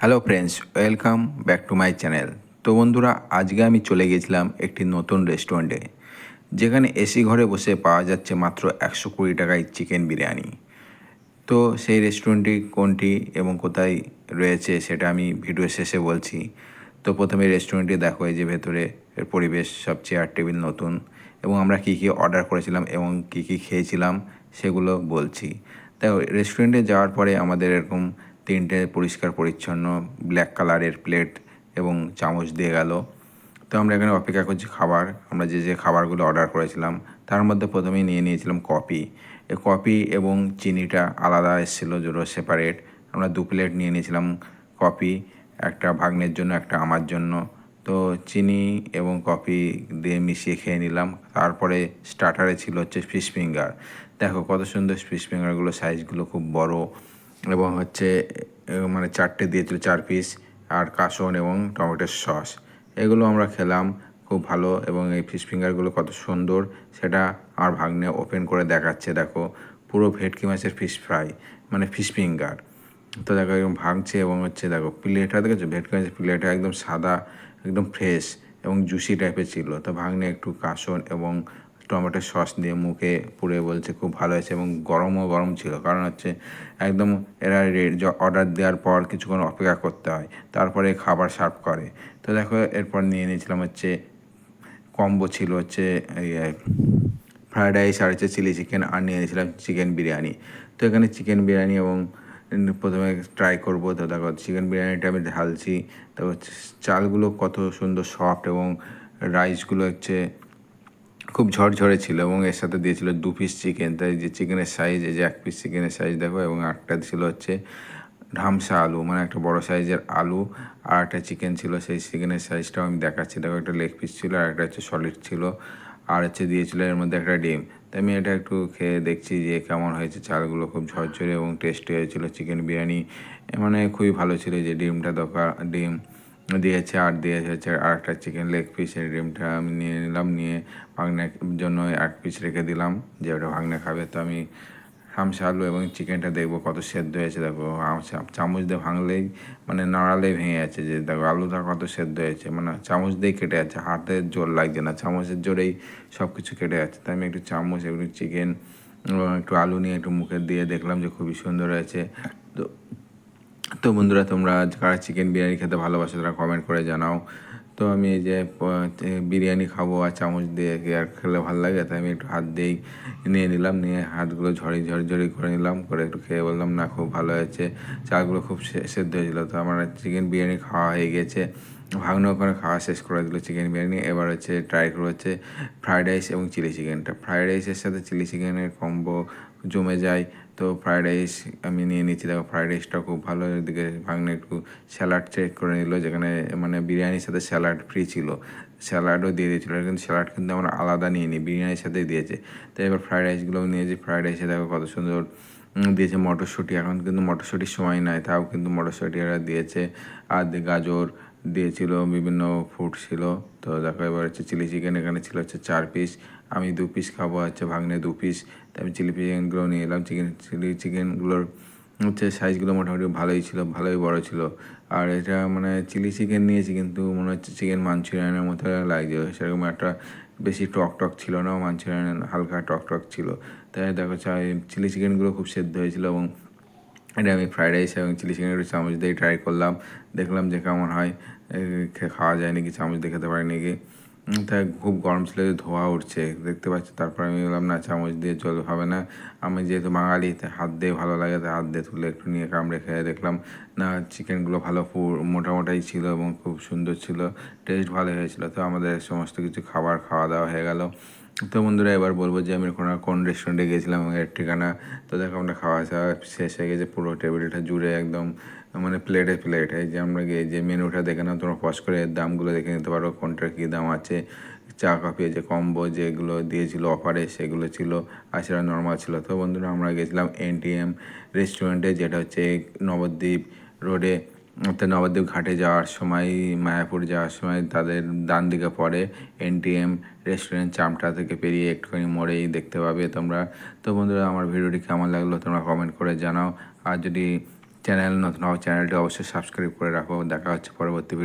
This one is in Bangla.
Hello friends welcome back to my channel তো বন্ধুরা, আজকে আমি চলে গেছিলাম একটি নতুন রেস্টুরেন্টে যেখানে এসি ঘরে বসে পাওয়া যাচ্ছে মাত্র একশো কুড়ি টাকায় চিকেন বিরিয়ানি। তো সেই রেস্টুরেন্টটি কোনটি এবং কোথায় রয়েছে সেটা আমি ভিডিও শেষে বলছি। তো প্রথমে রেস্টুরেন্টটি দেখো, এই যে ভেতরে পরিবেশ সব চেয়ার টেবিল নতুন এবং আমরা কী কী অর্ডার করেছিলাম এবং কী কী খেয়েছিলাম সেগুলো বলছি। তাই রেস্টুরেন্টে যাওয়ার পরে আমাদের এরকম তিনটে পরিষ্কার, পরিচ্ছন্ন ব্ল্যাক কালারের প্লেট এবং চামচ দিয়ে গেল। তো আমরা এখানে অপেক্ষা করছি খাবার। আমরা যে যে খাবারগুলো অর্ডার করেছিলাম, তার মধ্যে প্রথমেই নিয়ে নিয়েছিলাম কফি এই কফি এবং চিনিটা আলাদা এসেছিল জোরো সেপারেট আমরা দু প্লেট নিয়ে নিয়েছিলাম কফি একটা ভাগ্নের জন্য, একটা আমার জন্য। তো চিনি এবং কফি দিয়ে মিশিয়ে খেয়ে নিলাম। তারপরে স্টার্টারে ছিল হচ্ছে ফিশ ফিঙ্গার দেখো কত সুন্দর ফিশ ফিঙ্গারগুলো সাইজগুলো খুব বড়। এবং হচ্ছে মানে চারটে দিয়েছিল চার পিস আর কাসন এবং টমেটোর সস এগুলো আমরা খেলাম, খুব ভালো, এবং এই ফিশ ফিঙ্গারগুলো কত সুন্দর। সেটা আর ভাগ্নে ওপেন করে দেখাচ্ছে, দেখো। পুরো ভেটকি মাছের ফিশ ফ্রাই মানে ফিশ ফিঙ্গার তো দেখো এরকম ভাঙছে এবং হচ্ছে, দেখো প্লেটটা দেখেছ? ভেটকি মাছের প্লেটটা একদম সাদা, একদম ফ্রেশ এবং জুসি টাইপের ছিল। তো ভাগ্নে একটু কাসন এবং টমেটোর সস দিয়ে মুখে পুড়ে বলছে, খুব ভালো হয়েছে এবং গরমও গরম ছিল। কারণ হচ্ছে একদম এরা অর্ডার দেওয়ার পর কিছুক্ষণ অপেক্ষা করতে হয়, তারপরে খাবার সার্ভ করে। তো দেখো, এরপর নিয়ে নিয়েছিলাম হচ্ছে কম্বো ছিল হচ্ছে ফ্রায়েড রাইস আর হচ্ছে চিলি চিকেন, আর নিয়ে নিয়েছিলাম চিকেন বিরিয়ানি। তো এখানে চিকেন বিরিয়ানি এবং প্রথমে ট্রাই করব। তো দেখো, চিকেন বিরিয়ানিটা আমি ঢালছি। তো চালগুলো কত সুন্দর সফট এবং রাইসগুলো হচ্ছে খুব ঝরঝরে ছিল এবং এর সাথে দিয়েছিল দু পিস চিকেন তাই যে চিকেনের সাইজ এই যে এক পিস চিকেনের সাইজ দেখো, এবং একটা ছিল হচ্ছে ঢামসা আলু মানে একটা বড় সাইজের আলু, আর একটা চিকেন ছিল, সেই চিকেনের সাইজটাও আমি দেখাচ্ছি। দেখো, একটা লেগ পিস ছিল, আর একটা হচ্ছে সলিড ছিল, আর হচ্ছে দিয়েছিল এর মধ্যে একটা ডিম। তাই আমি এটা একটু খেয়ে দেখছি যে কেমন হয়েছে। চালগুলো খুব ঝরঝরে এবং টেস্টি হয়েছিল। চিকেন বিরিয়ানি মানে খুবই ভালো ছিল যে ডিমটা দরকার ডিম দিয়েছে, আর দিয়েছে হচ্ছে আর একটা চিকেন লেগ পিস এই ডিমটা আমি নিয়ে নিলাম, নিয়ে ভাগনার জন্য এক পিস রেখে দিলাম, যে ওটা ভাগনা খাবে। তো আমি হামসা আলু এবং চিকেনটা দেখব কত সেদ্ধ হয়েছে। দেখো চামচ দিয়ে ভাঙলেই মানে নাড়ালেই ভেঙে যাচ্ছে যে দেখো, আলুটা কত সেদ্ধ হয়েছে। মানে চামচ দিয়ে কেটে যাচ্ছে হাতের জোর লাগছে না, চামচের জোরেই সব কিছু কেটে যাচ্ছে। তাই আমি একটু চামচ, একটু চিকেন একটু আলু নিয়ে একটু মুখে দিয়ে দেখলাম যে খুবই সুন্দর হয়েছে। তো বন্ধুরা, তোমরা কারা চিকেন বিরিয়ানি খেতে ভালোবাসো, তারা কমেন্ট করে জানাও। তো আমি এই যে বিরিয়ানি খাব আর চামচ দিয়ে আর খেলে ভালো লাগে? তাই আমি একটু হাত দিয়েই নিয়ে নিলাম, নিয়ে হাতগুলো ঝড়ি ঝড়ি ঝড়ি করে নিলাম, করে একটু খেয়ে বললাম, না, খুব ভালো হয়েছে। চালগুলো খুব সেদ্ধ হয়েছিলো। তো আমার চিকেন বিরিয়ানি খাওয়া হয়ে গেছে। ভাগনা ওখানে খাওয়া শেষ করে দিল চিকেন বিরিয়ানি। এবার হচ্ছে ট্রাই করে হচ্ছে ফ্রাইড রাইস এবং চিলি চিকেনটা ফ্রাইড রাইসের সাথে চিলি চিকেনের কম্বো জমে যায়। তো ফ্রাইড রাইস আমি নিয়ে নিচ্ছি। দেখো ফ্রাইড রাইসটা খুব ভালো। এদিকে ভাঙনে একটু স্যালাড চেক করে নিল, যেখানে মানে বিরিয়ানির সাথে স্যালাড ফ্রি ছিল। স্যালাডও দিয়ে দিয়েছিলো, কিন্তু স্যালাড কিন্তু আমরা আলাদা নিয়ে নিই বিরিয়ানির সাথেই দিয়েছে। তো এবার ফ্রাইড রাইসগুলো নিয়েছি। ফ্রাইড রাইসে দেখো কত সুন্দর দিয়েছে মটরশুঁটি। এখন কিন্তু মটরশুঁটির সময় নাই, তাও কিন্তু মটরশুঁটি এরা দিয়েছে। আর গাজর দিয়েছিল, বিভিন্ন ফুড ছিল। তো দেখো, এবার হচ্ছে চিলি চিকেন এখানে ছিল হচ্ছে চার পিস আমি দু পিস খাব, হচ্ছে ভাগ্নে দু পিস তো আমি চিলি চিকেনগুলো নিয়ে এলাম। চিকেন চিলি চিকেনগুলোর হচ্ছে সাইজগুলো মোটামুটি ভালোই ছিল, ভালোই বড় ছিল। আর এটা মানে চিলি চিকেন নিয়েছি কিন্তু মনে হচ্ছে চিকেন মাঞ্চুরিয়ানের মতো লাগছে সেরকম একটা বেশি টক টক ছিল না মাঞ্চুরিয়ান হালকা টক টক ছিল। তাই দেখো, চাই চিলি চিকেনগুলো খুব সেদ্ধ হয়েছিল এবং এটা আমি ফ্রাইড রাইস এবং চিলি চিকেন একটু চামচ দিয়ে ট্রাই করলাম। দেখলাম যে কেমন হয়। খাওয়া যায় নাকি চামচ দিয়ে খেতে পারি নাকি তাই খুব গরম ছিল ধোয়া উঠছে। দেখতে পাচ্ছি, তারপর আমি বললাম, না, চামচ দিয়ে চল হবে না। আমি যেহেতু বাঙালি, তাই হাত দিয়ে ভালো লাগে, তাই হাত দিয়ে তুলে একটু নিয়ে কামড়ে খেয়ে দেখলাম, না চিকেনগুলো ভালো মোটামোটাই ছিল এবং খুব সুন্দর ছিল টেস্ট ভালো হয়েছিল। তো আমাদের সমস্ত কিছু খাবার খাওয়া দাওয়া হয়ে গেল। তো বন্ধুরা, এবার বলব যে আমি কোন কোন রেস্টুরেন্টে গিয়েছিলাম এবং এর ঠিকানা। তো দেখো, আমরা খাওয়া দাওয়া শেষ হয়ে গেছে, পুরো টেবিলটা জুড়ে একদম মানে প্লেটে প্লেট এই যে আমরা গিয়ে, যে মেনুটা দেখে নাও, তোমরা পজ করে দামগুলো দেখে নিতে পারো, কোনটার কী দাম আছে। চা কফি যে কম্বো যেগুলো দিয়েছিল অফারে সেগুলো ছিল, আর সেটা নর্মাল ছিল। তো বন্ধুরা, আমরা গেছিলাম এনটিএম রেস্টুরেন্টে যেটা হচ্ছে নবদ্বীপ রোডে অর্থাৎ নবদ্বীপ ঘাটে যাওয়ার সময়, মায়াপুর যাওয়ার সময় তাদের ডান দিকে পড়ে এনটিএম রেস্টুরেন্ট চামটা থেকে পেরিয়ে একটুখানি মোড়েই দেখতে পাবে তোমরা। তো বন্ধুরা, আমার ভিডিওটি কেমন লাগল তোমরা কমেন্ট করে জানাও। আর যদি চ্যানেল নতুন হওয়া চ্যানেলটি অবশ্যই সাবস্ক্রাইব করে রাখো। দেখা হচ্ছে পরবর্তী ভিডিও